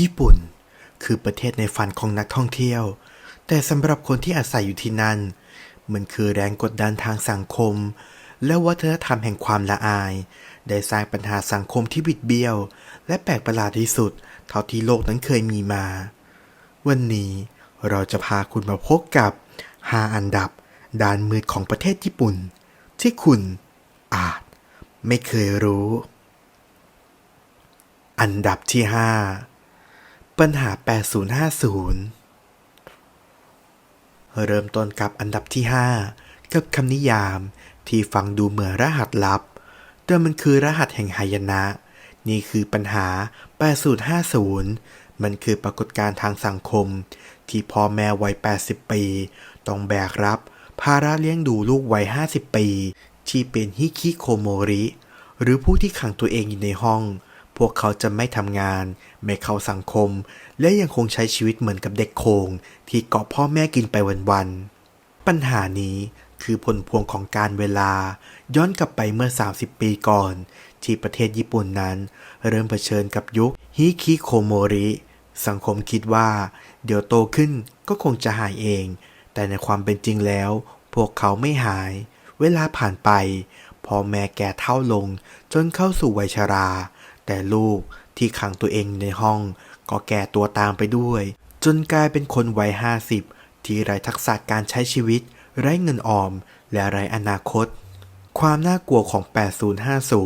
ญี่ปุ่น คือประเทศในฝันของนักท่องเที่ยว แต่สำหรับคนที่อาศัยอยู่ที่นั่น มันคือแรงกดดันทางสังคม และวัฒนธรรมแห่งความละอาย ได้สร้างปัญหาสังคมที่บิดเบี้ยว และแปลกประหลาดที่สุด เท่าที่โลกนั้นเคยมีมา วันนี้เราจะพาคุณมาพบกับ 5 อันดับด้านมืดของประเทศญี่ปุ่น ที่คุณอาจไม่เคยรู้ อันดับที่ 5 ปัญหา 8050 เริ่มต้นกับอันดับที่ 5 กับคำนิยามที่ฟังดูเหมือนรหัสลับ แต่มันคือรหัสแห่งหายนะ นี่คือปัญหา 8050 มันคือปรากฏการณ์ทางสังคม ที่พ่อแม่วัย 80 ปี ต้องแบกรับ ภาระเลี้ยงดูลูกวัย 50 ปี ที่เป็นฮิคิโคโมริ หรือผู้ที่ขังตัวเองอยู่ในห้อง พวกเขาจะไม่ทำงาน ไม่เข้าสังคม และยังคงใช้ชีวิตเหมือนกับเด็กโคง ที่เกาะพ่อแม่กินไปวันๆปัญหานี้คือผลพวงของการเวลา ย้อนกลับไปเมื่อ 30 ปีก่อน ที่ประเทศญี่ปุ่นนั้น เริ่มเผชิญกับยุคฮิคิโคโมริ สังคมคิดว่า เดี๋ยวโตขึ้นก็คงจะหายเอง แต่ในความเป็นจริงแล้ว พวกเขาไม่หาย เวลาผ่านไป พอแม่แก่เท่าลง จนเข้าสู่วัยชรา แต่ลูกที่ขังตัวเองในห้อง ก็แก่ตัวตามไปด้วย จนกลายเป็นคนวัยห้าสิบที่ไร้ทักษะการใช้ชีวิต ไร้เงินออม และไร้อนาคต ความน่ากลัวของ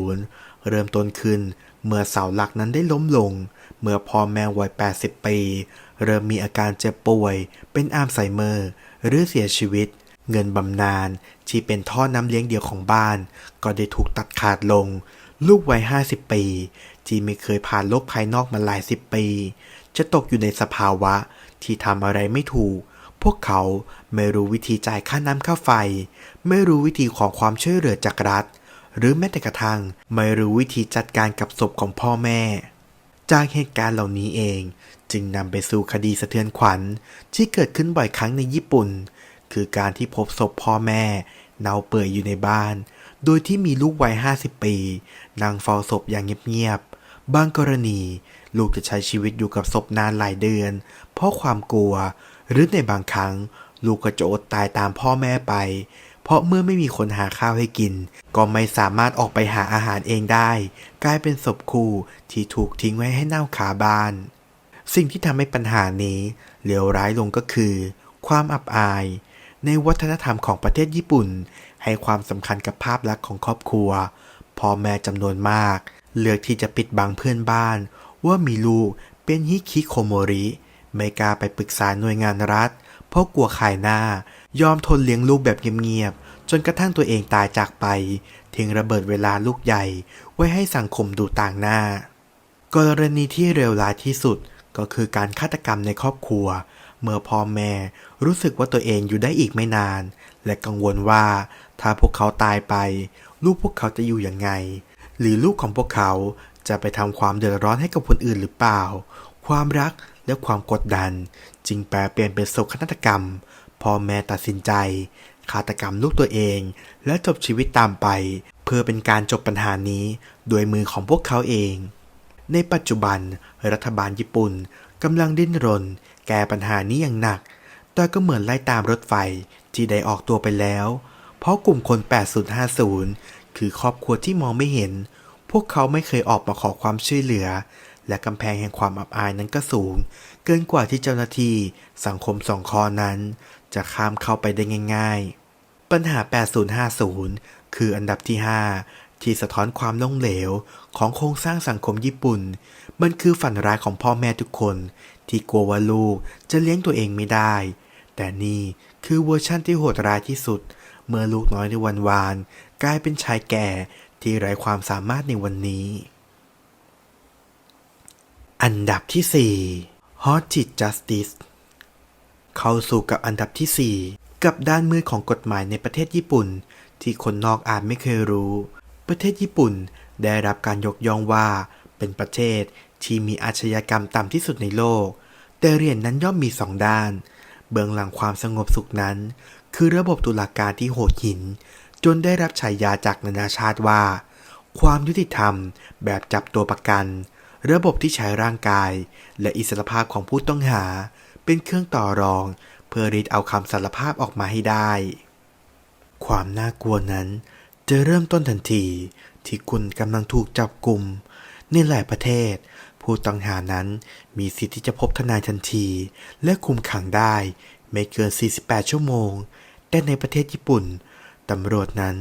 8050 เริ่มต้นขึ้นเมื่อเสาหลักนั้นได้ล้มลง เมื่อพ่อแม่วัย 80 ปี เริ่มมีอาการเจ็บป่วย เป็นอัลไซเมอร์ หรือเสียชีวิต เงินบำนาญที่เป็นท่อน้ำเลี้ยงเดียวของบ้าน ก็ได้ถูกตัดขาดลง ลูกวัย50ปี ที่ไม่เคยผ่านโลกภายนอกมาหลายสิบปี จะตกอยู่ในสภาวะที่ทำอะไรไม่ถูก พวกเขาไม่รู้วิธีจ่ายค่าน้ำค่าไฟ ไม่รู้วิธีขอความช่วยเหลือจากรัฐ หรือแม้แต่กระทั่งไม่รู้วิธีจัดการกับศพของพ่อแม่ จากเหตุการณ์เหล่านี้เอง จึงนำไปสู่คดีสะเทือนขวัญ ที่เกิดขึ้นบ่อยครั้งในญี่ปุ่น คือการที่พบศพพ่อแม่เน่าเปื่อยอยู่ในบ้าน โดยที่มีลูกวัย 50 ปี นั่งเฝ้าศพอย่างเงียบๆ บางกรณี ลูกจะใช้ชีวิตอยู่กับศพนานหลายเดือน เพราะความกลัว หรือในบางครั้ง ลูกก็จะอดตายตามพ่อแม่ไป เพราะเมื่อไม่มีคนหาข้าวให้กิน ก็ไม่สามารถออกไปหาอาหารเองได้ กลายเป็นศพคู่ที่ถูกทิ้งไว้ให้เน่าขาบ้าน สิ่งที่ทำให้ปัญหานี้เลวร้ายลงก็คือ ความอับอาย ในวัฒนธรรมของประเทศญี่ปุ่น ให้ความสำคัญกับภาพลักษณ์ของครอบครัว พ่อแม่จำนวนมาก เลือกที่จะปิดบังเพื่อนบ้าน ว่ามีลูกเป็นฮิคิโคโมริ ไม่กล้าไปปรึกษาหน่วยงานรัฐ เพราะกลัวขายหน้า ยอมทนเลี้ยงลูกแบบเงียบๆ จนกระทั่งตัวเองตายจากไป ทิ้งระเบิดเวลาลูกใหญ่ ไว้ให้สังคมดูต่างหน้า กรณีที่เลวร้ายที่สุดก็คือการฆาตกรรมในครอบครัว เมื่อพ่อแม่รู้สึกว่าตัวเองอยู่ได้อีกไม่นาน และกังวลว่าถ้าพวกเขาตายไป ลูกพวกเขาจะอยู่ยังไง หรือลูกของพวกเขาจะไปทำความเดือดร้อนให้กับคนอื่นหรือเปล่า ความรักและความกดดัน จึงแปลเปลี่ยนเป็นโศกนาฏกรรมพ่อแม่ตัดสินใจฆาตกรรมลูกตัวเอง และจบชีวิตตามไป เพื่อเป็นการจบปัญหานี้โดยมือของพวกเขาเอง ในปัจจุบันรัฐบาลญี่ปุ่นกำลังดิ้นรน แก้ปัญหานี้อย่างหนัก แต่ก็เหมือนไล่ตามรถไฟที่ได้ออกตัวไปแล้ว เพราะกลุ่มคน 8050 คือครอบครัวที่มองไม่เห็น พวกเขาไม่เคยออกมาขอความช่วยเหลือ และกำแพงแห่งความอับอายนั้นก็สูง เกินกว่าที่เจ้าหน้าที่สังคมสองคอนั้น จะข้ามเข้าไปได้ง่าย ๆ ปัญหา 8050 คืออันดับที่ 5 ที่สะท้อนความล้มเหลวของโครงสร้างสังคมญี่ปุ่น มันคือฝันร้ายของพ่อแม่ทุกคน ที่กลัวว่าลูกจะเลี้ยงตัวเองไม่ได้ แต่นี่คือเวอร์ชั่นที่โหดร้ายที่สุด เมื่อลูกน้อยในวันวาน กลายเป็นชายแก่ที่ไร้ความสามารถในวันนี้ อันดับที่ 4 Hot Justice เข้าสู่กับอันดับที่ 4 กับด้านมือของกฎหมายในประเทศญี่ปุ่น ที่คนนอกอาจไม่เคยรู้ ประเทศญี่ปุ่นได้รับการยกย่องว่าเป็นประเทศที่มีอาชญากรรมต่ำที่สุดในโลก แต่เหรียญนนั้นย่อมมีสองด้าน เบื้องหลังความสงบสุขนั้น คือระบบตุลาการที่โหดหิน จนได้รับฉายาจากนานาชาติว่า ความยุติธรรมแบบจับตัวประกัน ระบบที่ใช้ร่างกาย และอิสรภาพของผู้ต้องหา เป็นเครื่องต่อรอง เพื่อริดเอาคำสารภาพออกมาให้ได้ ความน่ากลัวนั้นจะเริ่มต้นทันทีที่คุณกำลังถูกจับกลุ่มในหลายประเทศ ผู้ต้องหานั้นมีสิทธิ์ที่จะพบทนายทันที และคุมขังได้ ไม่เกิน 48 ชั่วโมง แต่ในประเทศญี่ปุ่นตำรวจนั้น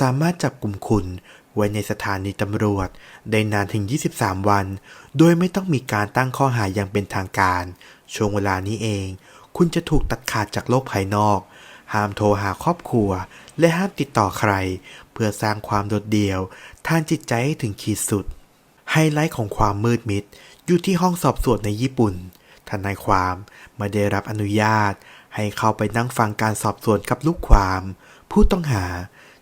สามารถจับกลุ่มคุณไว้ในสถานีตำรวจได้นานถึง 23 วัน โดยไม่ต้องมีการตั้งข้อหาอย่างเป็นทางการ ช่วงเวลานี้เอง คุณจะถูกตัดขาดจากโลกภายนอก ห้ามโทรหาครอบครัว และห้ามติดต่อใคร เพื่อสร้างความโดดเดี่ยว ทางจิตใจให้ถึงขีดสุด ไฮไลท์ของความมืดมิดอยู่ที่ห้องสอบสวนในญี่ปุ่นทนายความไม่ได้รับอนุญาต ให้เข้าไปนั่งฟังการสอบสวนกับลูกความ ผู้ต้องหา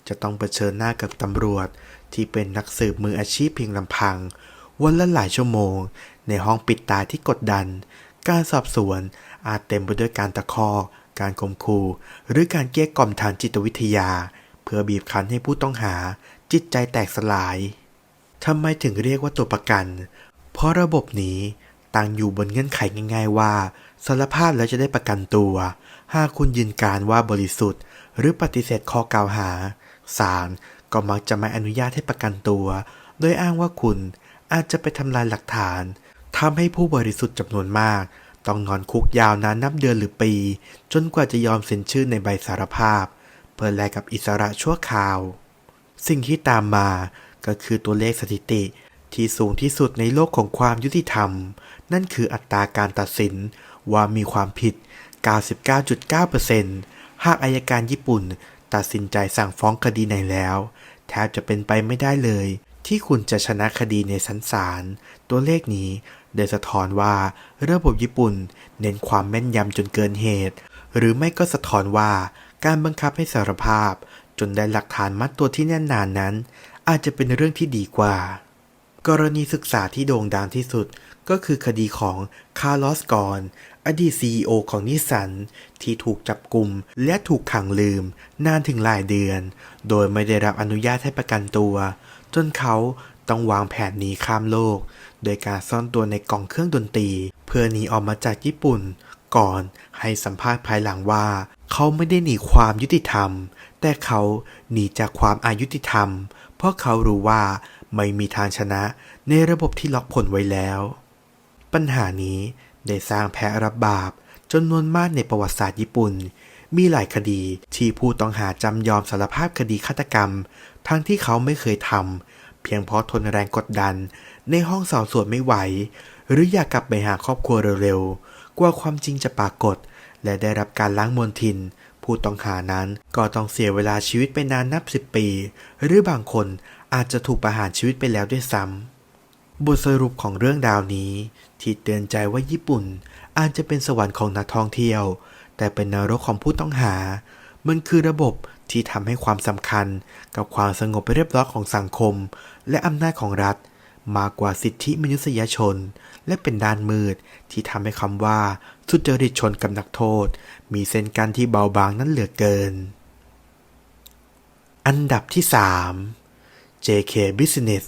จะต้องเผชิญหน้ากับตำรวจ ที่เป็นนักสืบมืออาชีพเพียงลำพัง วันละหลายชั่วโมง ในห้องปิดตาที่กดดัน การสอบสวนอาจเต็มไปด้วยการตะคอกการข่มขู่หรือการเกลี้ยกล่อมทางจิตวิทยา เพื่อบีบคั้นให้ผู้ต้องหาจิตใจแตกสลายทำไมถึงเรียกว่าตัวประกัน เพราะระบบนี้ตั้งอยู่บนเงื่อนไขง่าย ๆ ว่า สารภาพแล้วจะได้ประกันตัว หากคุณยืนการว่าบริสุทธิ์ หรือปฏิเสธข้อกล่าวหา ศาลก็มักจะไม่อนุญาตให้ประกันตัว โดยอ้างว่าคุณอาจจะไปทำลายหลักฐานทำให้ผู้บริสุทธิ์จำนวนมาก ต้องนอนคุกยาวนานนับเดือนหรือปี จนกว่าจะยอมเซ็นชื่อในใบสารภาพ เพื่อแลกกับอิสระชั่วคราว สิ่งที่ตามมาก็คือตัวเลขสถิติที่สูงที่สุดในโลกของความยุติธรรม นั่นคืออัตราการตัดสิน ว่ามีความผิด 99.9%หากอายการญี่ปุ่น ตัดสินใจสั่งฟ้องคดีไหนแล้ว แทบจะเป็นไปไม่ได้เลย ที่คุณจะชนะคดีในชั้นศาล ตัวเลขนี้ได้สะท้อนว่าระบบญี่ปุ่น เน้นความแม่นยำจนเกินเหตุ หรือไม่ก็สะท้อนว่าการบังคับให้สารภาพ จนได้หลักฐานมัดตัวที่แน่นหนานนั้น อาจจะเป็นเรื่องที่ดีกว่า กรณีศึกษาที่โด่งดังที่สุดก็คือคดีของคาร์ลอสกอน อดีต CEO ของนิสสันที่ถูกจับกลุ่มและถูกขังลืมนานถึงหลายเดือน โดยไม่ได้รับอนุญาตให้ประกันตัว จนเขาต้องวางแผนหนีข้ามโลก โดยการซ่อนตัวในกล่องเครื่องดนตรี เพื่อหนีออกมาจากญี่ปุ่น ก่อนให้สัมภาษณ์ภายหลังว่า เขาไม่ได้หนีความยุติธรรม แต่เขาหนีจากความอายุติธรรม เพราะเขารู้ว่าไม่มีทางชนะในระบบที่ล็อกผลไว้แล้ว ปัญหานี้ได้สร้างแพ้รับบาปจำนวนมากในประวัติศาสตร์ญี่ปุ่น มีหลายคดีที่ผู้ต้องหาจำยอมสารภาพคดีฆาตกรรม ทั้งที่เขาไม่เคยทำเพียงเพราะทนแรงกดดัน ในห้องสอบสวนไม่ไหว หรืออยากกลับไปหาครอบครัวเร็วๆกว่าความจริงจะปรากฏ และได้รับการล้างมลทิน ผู้ต้องหานั้นก็ต้องเสียเวลาชีวิตไปนานนับสิบปี หรือบางคนอาจจะถูกประหารชีวิตไปแล้วด้วยซ้ำบทสรุปของเรื่องดาวนี้ ที่เตือนใจว่าญี่ปุ่นอาจจะเป็นสวรรค์ของนักท่องเที่ยว แต่เป็นนรกของผู้ต้องหา มันคือระบบที่ทำให้ความสำคัญกับความสงบเรียบร้อยของสังคม และอำนาจของรัฐ มากกว่าสิทธิมนุษยชน และเป็นด้านมืดที่ทำให้คำว่าสุจริตชนกับนักโทษ มีเส้นกันที่เบาบางนั้นเหลือเกิน อันดับที่ 3 JK Business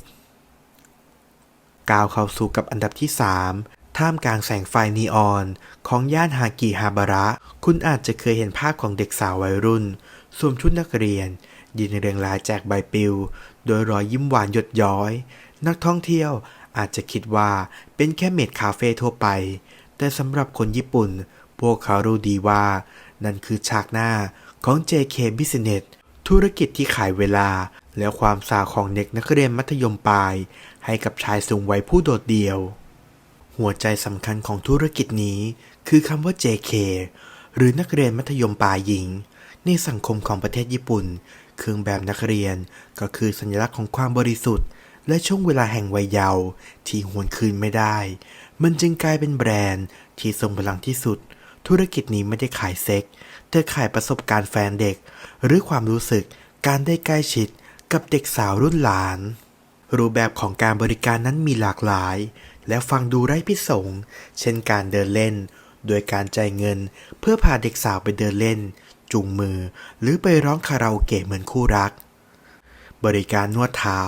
ก้าวเข้าสู่กับอันดับที่ 3 ท่ามกลางแสงไฟนีออน ของย่านฮากิฮาบาระ คุณอาจจะเคยเห็นภาพของเด็กสาววัยรุ่นสวมชุดนักเรียน ยืนเรียงรายแจกใบปลิว โดยรอยยิ้มหวานหยดย้อย นักท่องเที่ยวอาจจะคิดว่าเป็นแค่เมดคาเฟ่ทั่วไป แต่สำหรับคนญี่ปุ่น พวกเขารู้ดีว่า นั่นคือฉากหน้าของ JK Business ธุรกิจที่ขายเวลาและความสาของเด็กนักเรียนมัธยมปลาย ให้กับชายสูงวัยผู้โดดเดี่ยว หัวใจสำคัญของธุรกิจนี้คือคำว่า JK หรือนักเรียนมัธยมปลายหญิง ในสังคมของประเทศญี่ปุ่น เครื่องแบบนักเรียนก็คือสัญลักษณ์ของความบริสุทธิ์ และช่วงเวลาแห่งวัยเยาว์ที่หวนคืนไม่ได้ มันจึงกลายเป็นแบรนด์ที่ทรงพลังที่สุด ธุรกิจนี้ไม่ได้ขายเซ็ก แต่ขายประสบการณ์แฟนเด็ก หรือความรู้สึกการได้ใกล้ชิดกับเด็กสาวรุ่นหลาน รูปแบบของการบริการนั้นมีหลากหลาย และฟังดูไร้พิสงเช่นการเดินเล่น โดยการจ่ายเงิน เพื่อพาเด็กสาวไปเดินเล่น จูงมือ หรือไปร้องคาราโอเกะเหมือนคู่รัก บริการนวดเท้า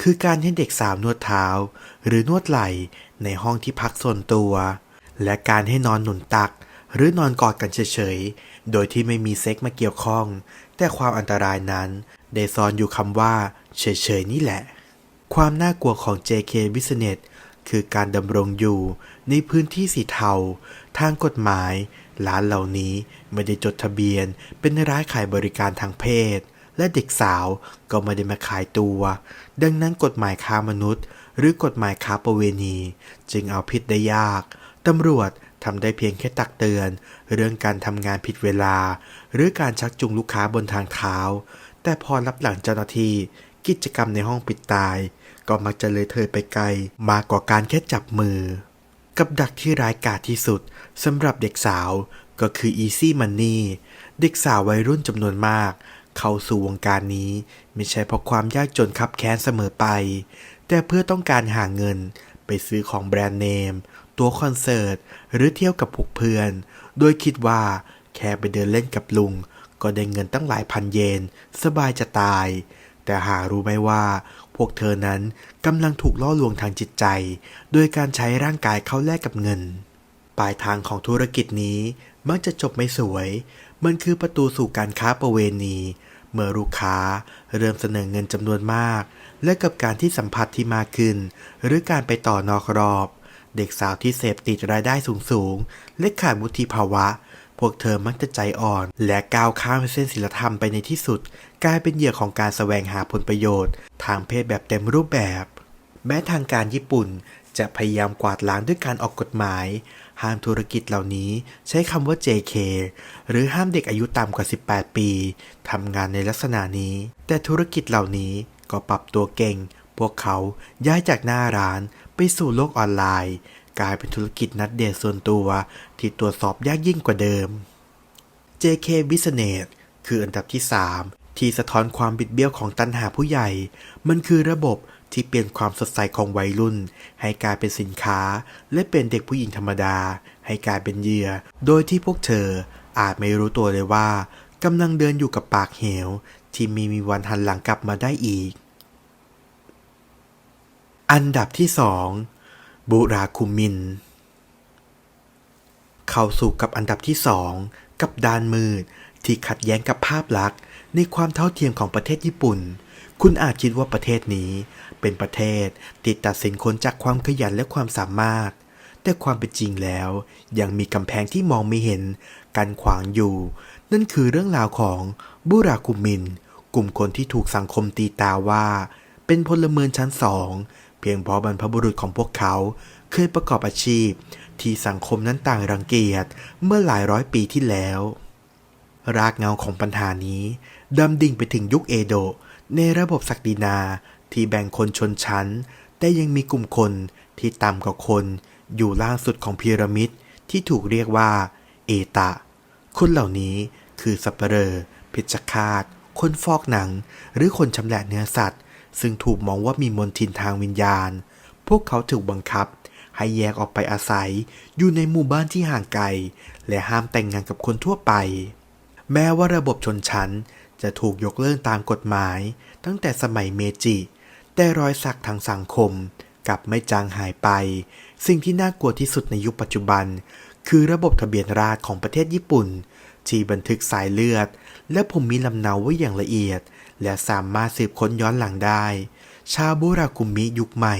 คือการให้เด็กสาวนวดเท้า หรือนวดไหล่ในห้องที่พักส่วนตัว และการให้นอนหนุนตัก หรือนอนกอดกันเฉยๆ โดยที่ไม่มีเซ็กมาเกี่ยวข้อง แต่ความอันตรายนั้นได้ซ่อนอยู่คำว่า เฉยๆนี่แหละ ความน่ากลัวของ JK Business คือการดำรงอยู่ในพื้นที่สีเทา ทางกฎหมาย ร้านเหล่านี้ไม่ได้จดทะเบียน เป็นร้านขายบริการทางเพศ และเด็กสาวก็ไม่ได้มาขายตัว ดังนั้นกฎหมายค้ามนุษย์ หรือกฎหมายค้าประเวณี จึงเอาผิดได้ยาก ตำรวจทำได้เพียงแค่ตักเตือน เรื่องการทำงานผิดเวลา หรือการชักจูงลูกค้าบนทางเท้า แต่พอรับหลังเจ้าหน้าที่กิจกรรมในห้องปิดตาย ก็มักจะเลยเถิดไปไกล มากกว่าการแค่จับมือ กับดักที่ร้ายกาจที่สุดสำหรับเด็กสาวก็คือ Easy Money เด็กสาววัยรุ่นจำนวนมาก เข้าสู่วงการนี้ไม่ใช่เพราะความยากจนคับแค้นเสมอไป แต่เพื่อต้องการหาเงินไปซื้อของแบรนด์เนม ตัวคอนเสิร์ต หรือเที่ยวกับพวกเพื่อน โดยคิดว่าแค่ไปเดินเล่นกับลุง ก็ได้เงินตั้งหลายพันเยน สบายจะตาย แต่หารู้ไหมว่า พวกเธอนั้นกำลังถูกล่อลวงทางจิตใจ โดยการใช้ร่างกายเข้าแลกกับเงิน ปลายทางของธุรกิจนี้มักจะจบไม่สวย มันคือประตูสู่การค้าประเวณี เมื่อลูกค้าเริ่มเสนอเงินจำนวนมาก และกับการที่สัมผัสที่มากขึ้น หรือการไปต่อนอกรอบ เด็กสาวที่เสพติดรายได้สูงๆและขาดวุฒิภาวะพวกเธอมักจะใจอ่อน และก้าวข้ามเส้นศีลธรรมไปในที่สุด กลายเป็นเหยื่อของการแสวงหาผลประโยชน์ ทางเพศแบบเต็มรูปแบบ แม้ทางการญี่ปุ่นจะพยายามกวาดล้างด้วยการออกกฎหมาย ห้ามธุรกิจเหล่านี้ใช้คำว่า JK หรือห้ามเด็กอายุต่ำกว่า 18 ปีทำงานในลักษณะนี้ แต่ธุรกิจเหล่านี้ก็ปรับตัวเก่ง พวกเขาย้ายจากหน้าร้านไปสู่โลกออนไลน์ กลายเป็นธุรกิจนัดเดทส่วนตัวที่ตรวจสอบยากยิ่งกว่าเดิม JK Business คืออันดับที่ 3 ที่สะท้อนความบิดเบี้ยวของตันหาผู้ใหญ่ มันคือระบบที่เปลี่ยนความสดใสของวัยรุ่น ให้กลายเป็นสินค้า และเป็นเด็กผู้หญิงธรรมดา ให้กลายเป็นเหยื่อ โดยที่พวกเธออาจไม่รู้ตัวเลยว่ากำลังเดินอยู่กับปากเหว ที่มีมีวันหันหลังกลับมาได้อีก อันดับที่2บุราคุมิน เข้าสู่กับอันดับที่2กับด้านมืดที่ขัดแย้งกับภาพลักษณ์ ในความเท่าเทียมของประเทศญี่ปุ่น คุณอาจคิดว่าประเทศนี้เป็นประเทศที่ตัดสินคนจากความขยันและความสามารถ แต่ความเป็นจริงแล้ว ยังมีกำแพงที่มองไม่เห็นกันขวางอยู่ นั่นคือเรื่องราวของบุราคุมิน กลุ่มคนที่ถูกสังคมตีตาว่า เป็นพลเมืองชั้นสองเพียงเพราะบรรพบุรุษของพวกเขาเคยประกอบอาชีพ ที่สังคมนั้นต่างรังเกียจเมื่อหลายร้อยปีที่แล้ว รากเหงาของปัญหานี้ ดำดิ่งไปถึงยุคเอโดะในระบบศักดินาที่แบ่งคนชนชั้น แต่ยังมีกลุ่มคนที่ต่ำกว่าคนอยู่ล่างสุดของพีระมิดที่ถูกเรียกว่า เอตะ คนเหล่านี้คือสัปเหร่อพิชคาตคนฟอกหนัง หรือคนชำแหละเนื้อสัตว์ ซึ่งถูกมองว่ามีมนทินทางวิญญาณ พวกเขาถูกบังคับ ให้แยกออกไปอาศัยอยู่ในหมู่บ้านที่ห่างไกล และห้ามแต่งงานกับคนทั่วไป แม้ว่าระบบชนชั้น จะถูกยกเลิกตามกฎหมายตั้งแต่สมัยเมจิ แต่รอยสักทางสังคมกลับไม่จางหายไป สิ่งที่น่ากลัวที่สุดในยุคปัจจุบัน คือระบบทะเบียนราษฎรของประเทศญี่ปุ่น ที่บันทึกสายเลือด และผมมีลำเนาไว้อย่างละเอียด และสามารถสืบค้นย้อนหลังได้ ชาวบุรากุมิยุคใหม่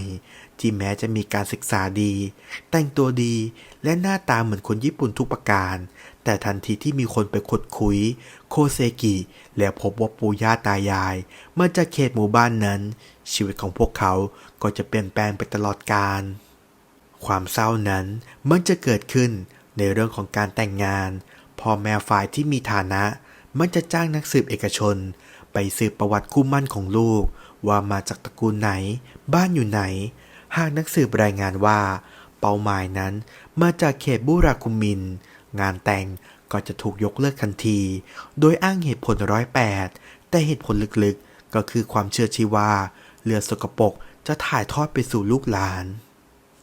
ที่แม้จะมีการศึกษาดี แต่งตัวดีและหน้าตาเหมือนคนญี่ปุ่นทุกประการ แต่ทันทีที่มีคนไปขดคุย โคเซกิ แล้วพบว่าปู่ย่าตายาย มาจากเขตหมู่บ้านนั้น ชีวิตของพวกเขาก็จะเปลี่ยนแปลงไปตลอดกาลความเศร้านั้นมันจะเกิดขึ้นในเรื่องของการแต่งงานพ่อแม่ฝ่ายที่มีฐานะ มันจะจ้างนักสืบเอกชน ไปสืบประวัติคู่มั่นของลูก ว่ามาจากตระกูลไหน บ้านอยู่ไหน หากนักสืบรายงานว่า เป้าหมายนั้นมาจากเขตบุราคุมิน งานแต่งก็จะถูกยกเลิกทันที โดยอ้างเหตุผลร้อยแปดแต่เหตุผลลึกๆ ก็คือความเชื่อที่ว่าเลือดสกปรกจะถ่ายทอดไปสู่ลูกหลาน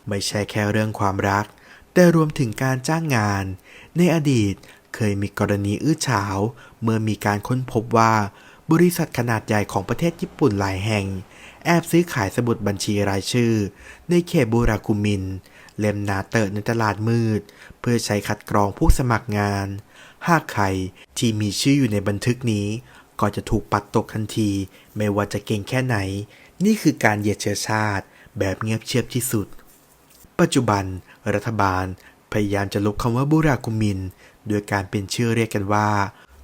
ไม่ใช่แค่เรื่องความรัก แต่รวมถึงการจ้างงาน ในอดีตเคยมีกรณีอื้อฉาว เมื่อมีการค้นพบว่า บริษัทขนาดใหญ่ของประเทศญี่ปุ่นหลายแห่ง แอบซื้อขายสมุดบัญชีรายชื่อ ในเขตบูรากุมิน เล่มหนาเตอะในตลาดมืด เพื่อใช้คัดกรองผู้สมัครงาน หากใครที่มีชื่ออยู่ในบันทึกนี้ ก็จะถูกปัดตกทันที ไม่ว่าจะเก่งแค่ไหน นี่คือการเหยียดเชื้อชาติแบบเงียบเชียบที่สุด ปัจจุบัน รัฐบาลพยายามจะลบคำว่าบูรากุมิน โดยการเป็นชื่อเรียกกันว่า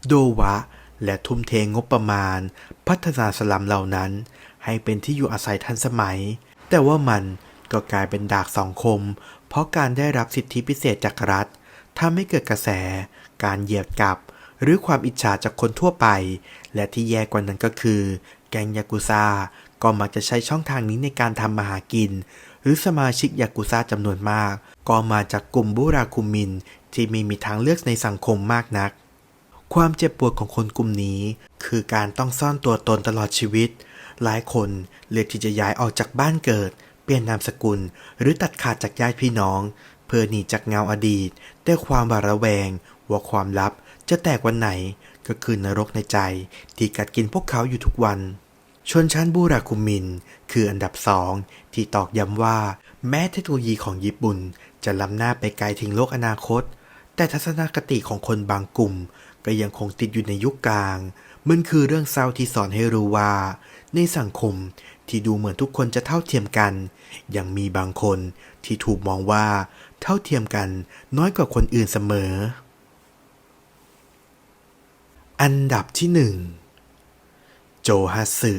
โดวะ และทุ่มเทงบประมาณ พัฒนาสลัมเหล่านั้น ให้เป็นที่อยู่อาศัยทันสมัย แต่ว่ามัน ก็กลายเป็นดากสองคม เพราะการได้รับสิทธิพิเศษจากรัฐทำให้เกิดกระแส การเหยียดกลับ หรือความอิจฉาจากคนทั่วไป และที่แย่กว่านั้นก็คือ แก๊งยากุซ่าก็มักจะใช้ช่องทางนี้ในการทำมาหากิน หรือสมาชิกยากุซ่าจำนวนมาก ก็มาจากกลุ่มบุราคุมิน ที่ไม่มีทางเลือกในสังคมมากนัก ความเจ็บปวดของคนกลุ่มนี้ คือการต้องซ่อนตัวตนตลอดชีวิต หลายคนเลือกที่จะย้ายออกจากบ้านเกิด ลี่ยนนามสกุล หรือตัดขาดจากญาติพี่น้อง เพื่อหนีจากเงาอดีตแต่ความบาระแวง ว่าความลับจะแตกวันไหน ก็คือนรกในใจ ที่กัดกินพวกเขาอยู่ทุกวัน ชนชั้นบูราคุมิน คืออันดับสองที่ตอกย้ำว่า แม้เทคโนโลยีของญี่ปุ่น จะล้ำหน้าไปไกลถึงโลกอนาคต แต่ทัศนคติของคนบางกลุ่ม ก็ยังคงติดอยู่ในยุคกลางมันคือเรื่องเศร้าที่สอนให้รู้ว่า ในสังคม ที่ดูเหมือนทุกคนจะเท่าเทียมกัน ยังมีบางคนที่ถูกมองว่าเท่าเทียมกันน้อยกว่าคนอื่นเสมอ อันดับที่หนึ่งโจฮัสึ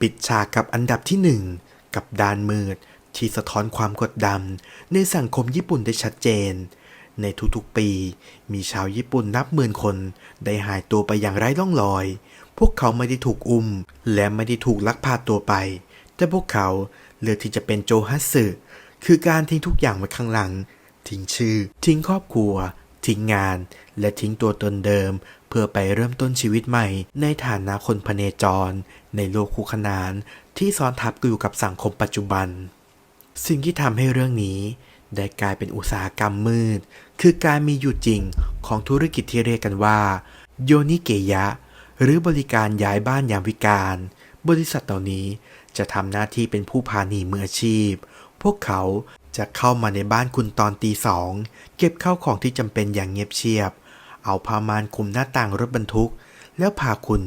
ปิดฉากกับอันดับที่หนึ่งกับดานมืดที่สะท้อนความกดดันในสังคมญี่ปุ่นได้ชัดเจน ในทุกๆปี มีชาวญี่ปุ่นนับหมื่นคน ได้หายตัวไปอย่างไร้ร่องรอย พวกเขาไม่ได้ถูกอุ้ม และไม่ได้ถูกลักพาตัวไป แต่พวกเขาเลือกที่จะเป็นโจฮัตสึคือการทิ้งทุกอย่างไว้ข้างหลัง ทิ้งชื่อ ทิ้งครอบครัว ทิ้งงาน และทิ้งตัวตนเดิม เพื่อไปเริ่มต้นชีวิตใหม่ ในฐานะคนพเนจร ในโลกคู่ขนานที่ซ้อนทับอยู่กับสังคมปัจจุบัน สิ่งที่ทำให้เรื่องนี้ ได้กลายเป็นอุตสาหกรรมมืด คือการมีอยู่จริงของธุรกิจที่เรียกกันว่า โยนิเกยะ หรือบริการย้ายบ้านยามวิการ บริษัทเหล่านี้จะทำหน้าที่เป็นผู้พาหนีมืออาชีพ พวกเขาจะเข้ามาในบ้านคุณตอนตีสอง เก็บข้าวของที่จำเป็นอย่างเงียบเชียบ เอาผ้าม่านคุมหน้าต่างรถบรรทุก แล้วพาคุณ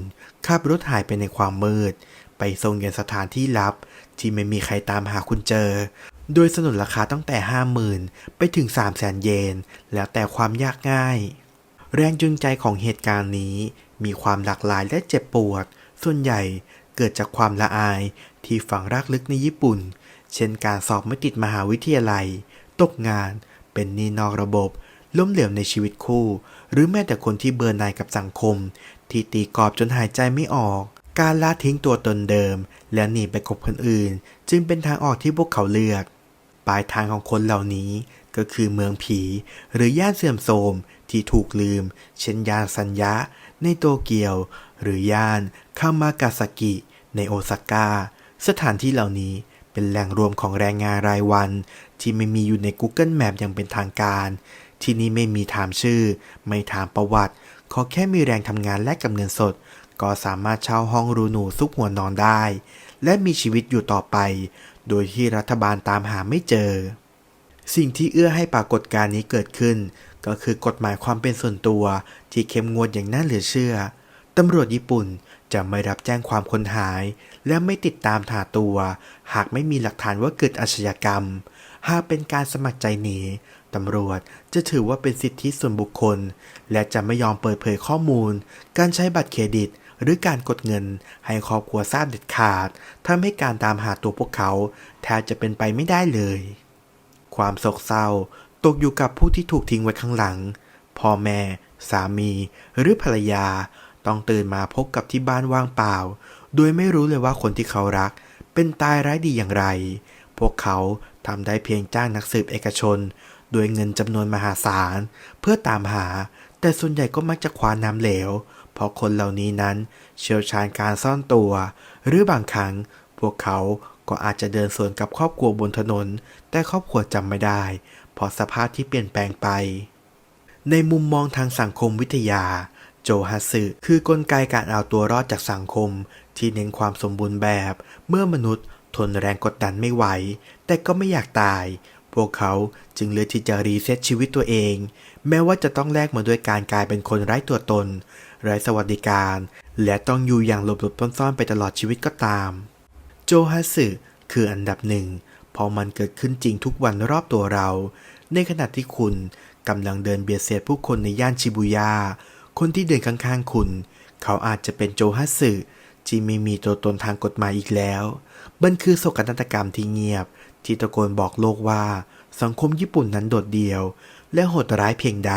ขับรถหายไปในความมืด ไปส่งยังสถานที่ลับ ที่ไม่มีใครตามหาคุณเจอ โดยสนุนราคาตั้งแต่ 50,000 ไปถึง 3 0 0แสนเยน แล้วแต่ความยากง่าย แรงจูงใจของเหตุการณ์นี้ มีความหลากหลายและเจ็บปวด ส่วนใหญ่เกิดจากความละอายที่ฝังรากลึกในญี่ปุ่น เช่นการสอบไม่ติดมหาวิทยาลัย ตกงาน เป็นหนี้นอกระบบ ล้มเหลวในชีวิตคู่ หรือแม้แต่คนที่เบื่อหน่ายกับสังคม ที่ตีกรอบจนหายใจไม่ออกการละทิ้งตัวตนเดิม และหนีไปคบคนอื่น จึงเป็นทางออกที่พวกเขาเลือก ปลายทางของคนเหล่านี้ก็คือเมืองผี หรือย่านเสื่อมโทรมที่ถูกลืม เช่นย่านสัญญาในโตเกียว หรือย่านคามากาซากิ ในโอซาก้า สถานที่เหล่านี้เป็นแหล่งรวมของแรงงานรายวัน ที่ไม่มีอยู่ใน Google Map อย่างเป็นทางการ ที่นี่ไม่มีถามชื่อ ไม่ถามประวัติ ขอแค่มีแรงทำงานและกับเงินสด ก็สามารถเช่าห้องรูหนูซุกหัวนอนได้ และมีชีวิตอยู่ต่อไป โดยที่รัฐบาลตามหาไม่เจอ สิ่งที่เอื้อให้ปรากฏการณ์นี้เกิดขึ้น ก็คือกฎหมายความเป็นส่วนตัวที่เข้มงวดอย่างน่าเหลือเชื่อตำรวจญี่ปุ่นจะไม่รับแจ้งความคนหาย และไม่ติดตามหาตัว หากไม่มีหลักฐานว่าเกิดอาชญากรรม หากเป็นการสมัครใจหนีตำรวจจะถือว่าเป็นสิทธิส่วนบุคคล และจะไม่ยอมเปิดเผยข้อมูล การใช้บัตรเครดิต หรือการกดเงินให้ครอบครัวทราบเด็ดขาดทำให้การตามหาตัวพวกเขาแทบจะเป็นไปไม่ได้เลย ความโศกเศร้าตกอยู่กับผู้ที่ถูกทิ้งไว้ข้างหลัง พ่อแม่ สามี หรือภรรยา ต้องตื่นมาพบกับที่บ้านว่างเปล่า โดยไม่รู้เลยว่าคนที่เขารัก เป็นตายร้ายดีอย่างไร พวกเขาทำได้เพียงจ้างนักสืบเอกชนโดยเงินจำนวนมหาศาล เพื่อตามหา แต่ส่วนใหญ่ก็มักจะคว้าน้ำเหลว เพราะคนเหล่านี้นั้นเชี่ยวชาญการซ่อนตัว หรือบางครั้งพวกเขาก็อาจจะเดินสวนกับครอบครัวบนถนน แต่ครอบครัวจำไม่ได้ เพราะสภาพที่เปลี่ยนแปลงไป ในมุมมองทางสังคมวิทยา โจฮัสึคือกลไกการเอาตัวรอดจากสังคม ที่เน้นความสมบูรณ์แบบ เมื่อมนุษย์ทนแรงกดดันไม่ไหว แต่ก็ไม่อยากตาย พวกเขาจึงเลือกที่จะรีเซ็ตชีวิตตัวเอง แม้ว่าจะต้องแลกมาด้วยการกลายเป็นคนไร้ตัวตน ไร้สวัสดิการ และต้องอยู่อย่างหลบๆซ่อนๆไปตลอดชีวิตก็ตาม โจฮัสึคืออันดับหนึ่งเพราะมันเกิดขึ้นจริงทุกวันรอบตัวเรา ในขณะที่คุณกำลังเดินเบียดเสียดผู้คนในย่านชิบุย่าคนที่เดินข้างๆคุณ เขาอาจจะเป็นโจฮัสึที่ไม่มีตัวตนทางกฎหมายอีกแล้ว มันคือโศกนาฏกรรมที่เงียบ ที่ตะโกนบอกโลกว่า สังคมญี่ปุ่นนั้นโดดเดี่ยว และโหดร้ายเพียงใด